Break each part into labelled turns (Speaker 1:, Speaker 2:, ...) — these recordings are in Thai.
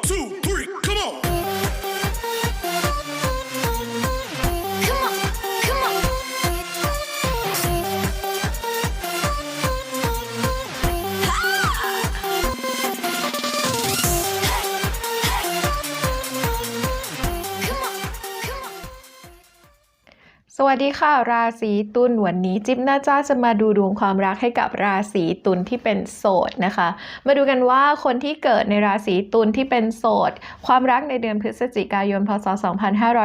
Speaker 1: two,
Speaker 2: สวัสดีค่ะ ราศีตุลวันนี้จิ๊บน่าจ้าจะมาดูดวงความรักให้กับราศีตุลที่เป็นโสดนะคะ มาดูกันว่าคนที่เกิดในราศีตุลที่เป็นโสด ความรักในเดือนพฤศจิกายนพศ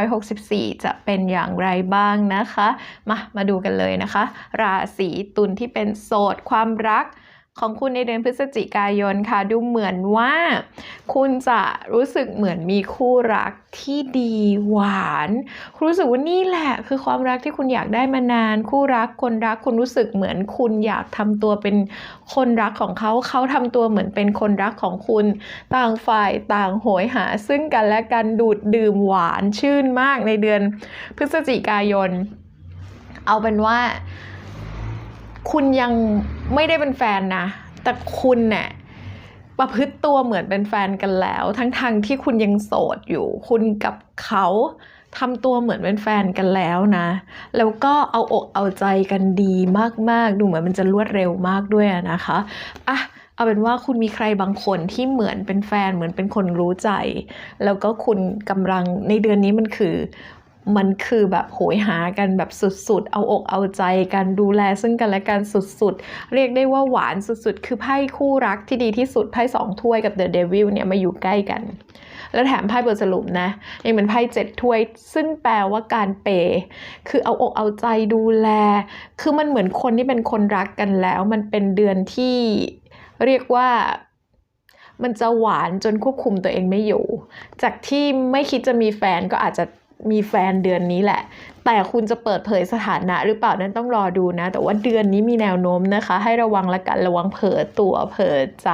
Speaker 2: 2564 จะเป็นอย่างไรบ้างนะคะ มามาดูกันเลยนะคะ ราศีตุลที่เป็นโสด ความรัก ของคุณในเดือนพฤศจิกายนค่ะ ดูเหมือนว่า คุณจะรู้สึกเหมือนมีคู่รักที่ดีหวานคุณรู้สึกว่านี่แหละ คือความรักที่คุณอยากได้มานาน คู่รักคนรักคุณรู้สึกเหมือนคุณอยากทำตัวเป็นคนรักของเขาเขาทำตัวเหมือนเป็นคนรักของคุณ ต่างฝ่ายต่างโหยหา ซึ่งกันและกันดูดดื่มหวานชื่นมากในเดือนพฤศจิกายน เอาเป็นว่า คุณยังไม่ได้เป็นแฟนนะ แต่คุณเนี่ยประพฤติตัวเหมือนเป็นแฟนกันแล้ว ทั้งๆทที่คุณยังโสดอยู่ คุณกับเขาทำตัวเหมือนเป็นแฟนกันแล้วนะ แล้วก็เอาอกเอาใจกันดีมากๆ ดูเหมือนมันจะรวดเร็วมากด้วยนะคะอะเอาเป็นว่าคุณมีใครบางคนที่เหมือนเป็นแฟนเหมือนเป็นคนรู้ใจ แล้วก็คุณกำลังในเดือนนี้มันคือ มันคือแบบโหยหากันแบบสุดๆ เอาอกเอาใจกันดูแลซึ่งกันและกันสุดๆ เรียกได้ว่าหวานสุดๆ คือไพ่คู่รักที่ดีที่สุดไพ่สองถ้วยกับเดอะเดวิลเนี่ยมาอยู่ใกล้กัน แล้วแถมไพ่บทสรุปนะยังเป็นไพ่เจ็ดถ้วย ซึ่งแปลว่าการเปคือเอาอกเอาใจดูแล คือมันเหมือนคนที่เป็นคนรักกันแล้ว มันเป็นเดือนที่เรียกว่ามันจะหวานจนควบคุมตัวเองไม่อยู่ จากที่ไม่คิดจะมีแฟนก็อาจจะ มีแฟนเดือนนี้แหละ แต่คุณจะเปิดเผยสถานะหรือเปล่านั้นต้องรอดูนะ แต่ว่าเดือนนี้มีแนวโน้มนะคะ ให้ระวังละกันระวังเผลอตัวเผลอใจ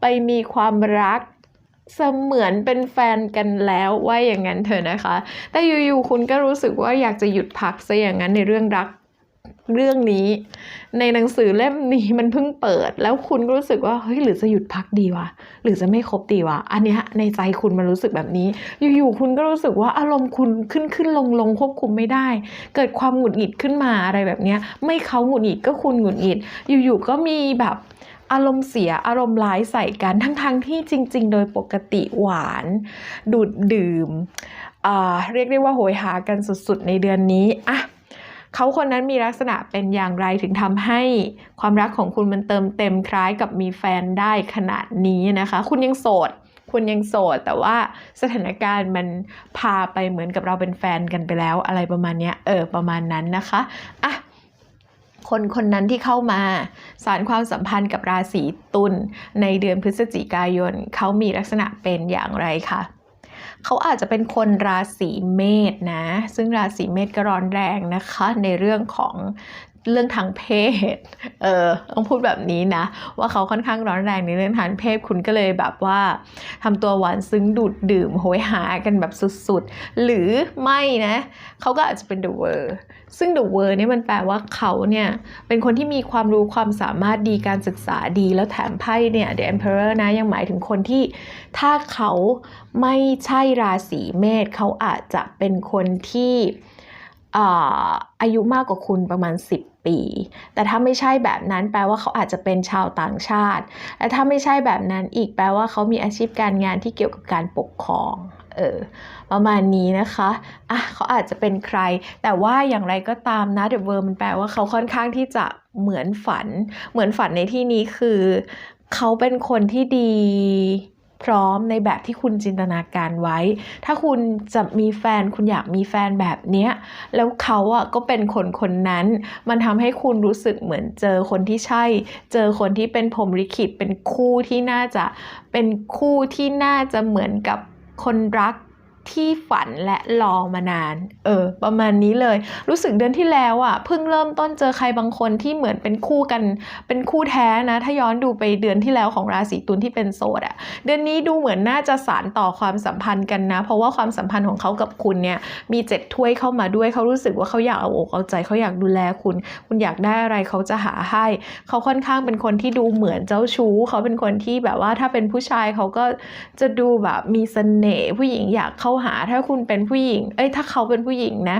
Speaker 2: ไปมีความรักเสมือนเป็นแฟนกันแล้วว่าอย่างนั้นเถอะนะคะ แต่อยู่ๆคุณก็รู้สึกว่าอยากจะหยุดพักซะอย่างนั้นในเรื่องรัก เรื่องนี้ ในหนังสือเล่มนี้มันเพิ่งเปิด แล้วคุณก็รู้สึกว่าเฮ้ยหรือจะหยุดพักดีวะหรือจะไม่คบดีวะอันเนี้ยในใจคุณมันรู้สึกแบบนี้ อยู่ๆคุณก็รู้สึกว่าอารมณ์คุณขึ้นขึ้นลงลงควบคุมไม่ได้ เกิดความหงุดหงิดขึ้นมาอะไรแบบเนี้ย ไม่เขาหงุดหงิดก็คุณหงุดหงิด อยู่ๆก็มีแบบอารมณ์เสียอารมณ์ร้ายใส่กันทั้งๆที่จริง ๆ โดยปกติหวาน ดูดดื่มอ่าเรียกได้ว่าโหยหากันสุดๆในเดือนนี้อะ เขาคนนั้นมีลักษณะเป็นอย่างไรถึงทำให้ความรักของคุณมันเติมเต็มคล้ายกับมีแฟนได้ขนาดนี้นะคะ คุณยังโสด คุณยังโสด แต่ว่าสถานการณ์มันพาไปเหมือนกับเราเป็นแฟนกันไปแล้ว อะไรประมาณเนี้ยเออประมาณนั้นนะคะอะคนคนนั้นที่เข้ามาสารความสัมพันธ์กับราศีตุลในเดือนพฤศจิกายน เขามีลักษณะเป็นอย่างไรคะ เขาอาจจะเป็นคนราศีเมษนะ ซึ่งราศีเมษก็ร้อนแรงนะคะ ในเรื่องของ เรื่องทางเพศ เออต้องพูดแบบนี้นะ ว่าเขาค่อนข้างร้อนแรงในเรื่องทางเพศคุณก็เลยแบบว่าทำตัวหวานซึ้งดูดดื่มโหยหากันแบบสุดๆ หรือไม่นะ เขาก็อาจจะเป็น the world ซึ่ง the world เนี่ยมันแปลว่าเขาเนี่ยเป็นคนที่มีความรู้ความสามารถดีการศึกษาดีแล้วแถมไพ่เนี่ย the emperor นะยังหมายถึงคนที่ถ้าเขาไม่ใช่ราศีเมษเขาอาจจะเป็นคนที่ อายุมากกว่าคุณประมาณ 10 ปี แต่ถ้าไม่ใช่แบบนั้นแปลว่าเขาอาจจะเป็นชาวต่างชาติ และถ้าไม่ใช่แบบนั้นอีกแปลว่าเขามีอาชีพการงานที่เกี่ยวกับการปกครองเออประมาณนี้นะคะอะเขาอาจจะเป็นใคร แต่ว่าอย่างไรก็ตามนะ The World มันแปลว่าเขาค่อนข้างที่จะเหมือนฝัน เหมือนฝันในที่นี้คือ เขาเป็นคนที่ดี พร้อมในแบบที่คุณจินตนาการไว้ ถ้าคุณจะมีแฟนคุณอยากมีแฟนแบบเนี้ยแล้วเขาอะก็เป็นคนคนนั้น มันทำให้คุณรู้สึกเหมือนเจอคนที่ใช่ เจอคนที่เป็นพรมลิขิตเป็นคู่ที่น่าจะเป็นคู่ที่น่าจะเหมือนกับคนรัก ที่ฝันและรอมานาน เออ ประมาณนี้เลย รู้สึกเดือนที่แล้วอะเพิ่งเริ่มต้นเจอใครบางคนที่เหมือนเป็นคู่กัน เป็นคู่แท้นะ ถ้าย้อนดูไปเดือนที่แล้วของราศีตุลที่เป็นโสดอะ เดือนนี้ดูเหมือนน่าจะสานต่อความสัมพันธ์กันนะ เพราะว่าความสัมพันธ์ของเขากับคุณเนี่ยมีเจ็ดถ้วยเข้ามาด้วยเขารู้สึกว่าเขาอยากเอาอกเอาใจเขาอยากดูแลคุณ คุณอยากได้อะไรเขาจะหาให้ เขาค่อนข้างเป็นคนที่ดูเหมือนเจ้าชู้ เขาเป็นคนที่แบบว่าถ้าเป็นผู้ชายเขาก็จะดูแบบมีเสน่ห์ผู้หญิงอยากเข้าหาถ้าคุณเป็นผู้หญิง เอ้ยถ้าเขาเป็นผู้หญิงนะ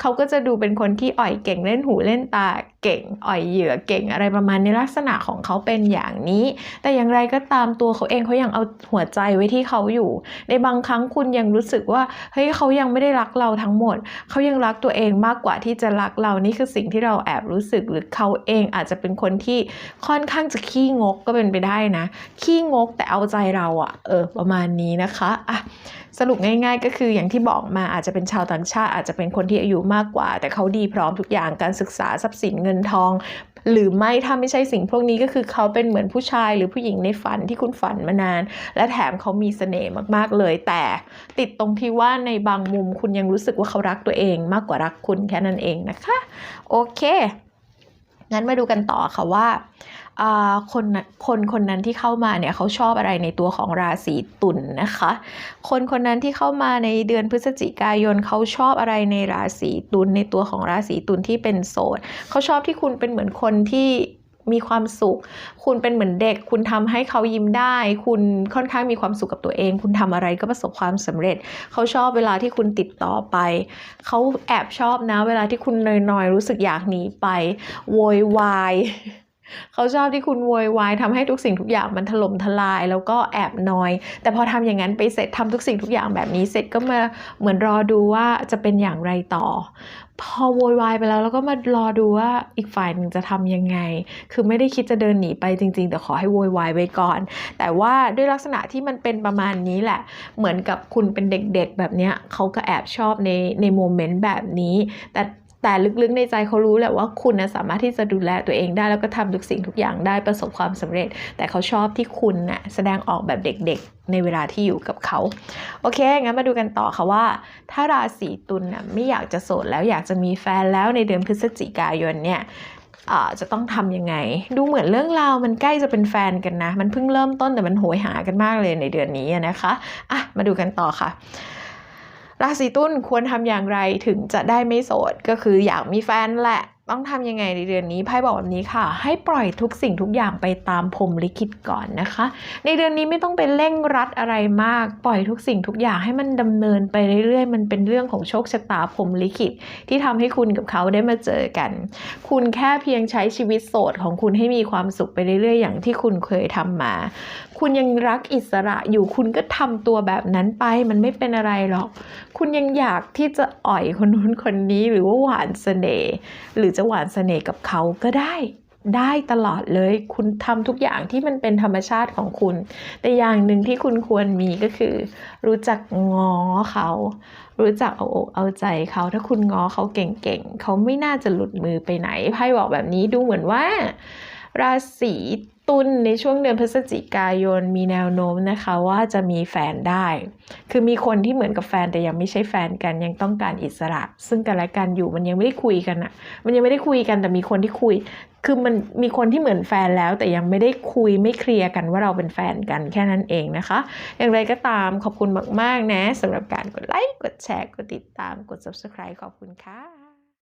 Speaker 2: เขาก็จะดูเป็นคนที่อ่อยเก่งเล่นหูเล่นตาเก่ง อ่อยเหยื่อเก่งอะไรประมาณในลักษณะของเขาเป็นอย่างนี้ แต่อย่างไรก็ตามตัวเขาเองเขายังเอาหัวใจไว้ที่เขาอยู่ ในบางครั้งคุณยังรู้สึกว่าเฮ้ยเขายังไม่ได้รักเราทั้งหมด เขายังรักตัวเองมากกว่าที่จะรักเรานี่คือสิ่งที่เราแอบรู้สึกหรือเขาเองอาจจะเป็นคนที่ค่อนข้างจะขี้งกก็เป็นไปได้นะ ขี้งกแต่เอาใจเราอะเออประมาณนี้นะคะอะสรุปง่ายก็คืออย่างที่บอกมาอาจจะเป็นชาวต่างชาติ อาจจะเป็นคนที่อายุมากกว่า แต่เขาดีพร้อมทุกอย่างการศึกษาทรัพย์สินเงินทอง หรือไม่ถ้าไม่ใช่สิ่งพวกนี้ก็คือเขาเป็นเหมือนผู้ชายหรือผู้หญิงในฝันที่คุณฝันมานาน และแถมเขามีเสน่ห์มากๆเลย แต่ติดตรงที่ว่าในบางมุมคุณยังรู้สึกว่าเขารักตัวเอง มากกว่ารักคุณแค่นั้นเองนะคะ โอเคงั้นมาดูกันต่อค่ะว่าอ่า คนคนคนนั้นที่เข้ามาเนี่ยเขาชอบอะไรในตัวของราศีตุลนนะคะ คนคนนั้นที่เข้ามาในเดือนพฤศจิกายนเขาชอบอะไรในราศีตุลในตัวของราศีตุลที่เป็นโสดเขาชอบที่คุณเป็นเหมือนคนที่มีความสุข คุณเป็นเหมือนเด็ก คุณทำให้เขายิ้มได้ คุณค่อนข้างมีความสุขกับตัวเอง คุณทำอะไรก็ประสบความสำเร็จ เขาชอบเวลาที่คุณติดต่อไป เขาแอบชอบนะ เวลาที่คุณนอยๆ รู้สึกอยากหนีไป โวยวาย เขาชอบที่คุณโวยวายทำให้ทุกสิ่งทุกอย่างมันถล่มทลาย แล้วก็แอบนอย แต่พอทำอย่างนั้นไปเสร็จทำทุกสิ่งทุกอย่างแบบนี้เสร็จก็มาเหมือนรอดูว่าจะเป็นอย่างไรต่อ พอโวยวายไปแล้วแล้วก็มารอดูว่าอีกฝ่ายหนึ่งจะทำยังไง คือไม่ได้คิดจะเดินหนีไปจริง ๆ แต่ขอให้โวยวายไว้ก่อน แต่ว่าด้วยลักษณะที่มันเป็นประมาณนี้แหละ เหมือนกับคุณเป็นเด็กๆแบบเนี้ยเขาก็แอบชอบในในโมเมนต์แบบนี้ แต่ แต่ลึกๆในใจเขารู้แหละว่าคุณนะสามารถที่จะดูแลตัวเองได้แล้วก็ทำทุกสิ่งทุกอย่างได้ประสบความสำเร็จ แต่เขาชอบที่คุณนะ่ะแสดงออกแบบเด็กๆ ในเวลาที่อยู่กับเขา โอเค งั้นมาดูกันต่อค่ะว่า ถ้าราศีตุลน่ะไม่อยากจะโสดแล้วอยากจะมีแฟนแล้วในเดือนพฤศจิกายนเนี่ยอ่าจะต้องทำยังไง ดูเหมือนเรื่องราวมันใกล้จะเป็นแฟนกันนะ มันเพิ่งเริ่มต้นแต่มันโหยหากันมากเลยในเดือนนี้นะคะอะมาดูกันต่อค่ะ ราศีตุลควรทำอย่างไรถึงจะได้ไม่โสดก็คืออยากมีแฟนแหละ ต้องทำยังไงในเดือนนี้ไพ่บอกแบบนี้ค่ะ ให้ปล่อยทุกสิ่งทุกอย่างไปตามพรมลิขิตก่อนนะคะ ในเดือนนี้ไม่ต้องไปเร่งรัดอะไรมาก ปล่อยทุกสิ่งทุกอย่างให้มันดำเนินไปเรื่อยๆ มันเป็นเรื่องของโชคชะตาพรมลิขิต ที่ทำให้คุณกับเขาได้มาเจอกัน คุณแค่เพียงใช้ชีวิตโสดของคุณให้มีความสุขไปเรื่อยๆ อย่างที่คุณเคยทำมา คุณยังรักอิสระอยู่คุณก็ทำตัวแบบนั้นไป มันไม่เป็นอะไรหรอก คุณยังอยากที่จะอ่อยคนนู้นคนนี้หรือว่าหวานเสน่ห์หรือจะหวานเสน่ห์กับเขาก็ได้ได้ตลอดเลย คุณทำทุกอย่างที่มันเป็นธรรมชาติของคุณ แต่อย่างหนึ่งที่คุณควรมีก็คือ รู้จักง้อเขา รู้จักเอาอกเอาใจเขา ถ้าคุณง้อเขาเก่งๆ เขาไม่น่าจะหลุดมือไปไหนไพ่บอกแบบนี้ดูเหมือนว่า ราศี ตุลในช่วงเดือนพฤศจิกายนมีแนวโน้มนะคะว่าจะมีแฟนได้ คือมีคนที่เหมือนกับแฟนแต่ยังไม่ใช่แฟนกันยังต้องการอิสระ ซึ่งกันและกันอยู่มันยังไม่ได้คุยกันอะมันยังไม่ได้คุยกันแต่มีคนที่คุย คือมันมีคนที่เหมือนแฟนแล้วแต่ยังไม่ได้คุยไม่เคลียร์กันว่าเราเป็นแฟนกันแค่นั้นเองนะคะ อย่างไรก็ตามขอบคุณมาก ๆ นะสำหรับการกดไลค์กดแชร์กดติดตามกด subscribe ขอบคุณค่ะ